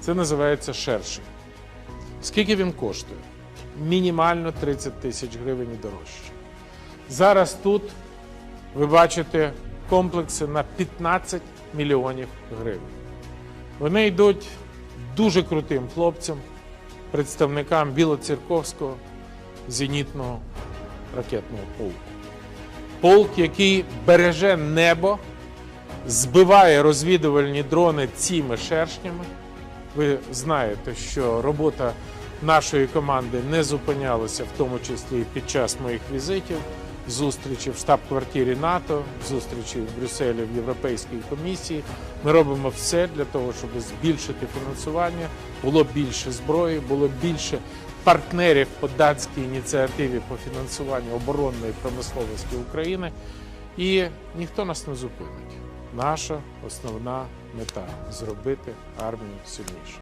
Це називається шершень. Скільки він коштує? Мінімально 30 тисяч гривень і дорожче. Зараз тут ви бачите комплекси на 15 мільйонів гривень. Вони йдуть дуже крутим хлопцям, представникам Білоцерковського зенітного ракетного полку. Полк, який береже небо, збиває розвідувальні дрони цими шершнями. Ви знаєте, що робота нашої команди не зупинялася, в тому числі і під час моїх візитів, зустрічі в штаб-квартирі НАТО, зустрічі в Брюсселі в Європейській комісії. Ми робимо все для того, щоб збільшити фінансування, було більше зброї, було більше партнерів по датській ініціативі по фінансуванню оборонної промисловості України. І ніхто нас не зупинить. Наша основна мета зробити армію сильніше.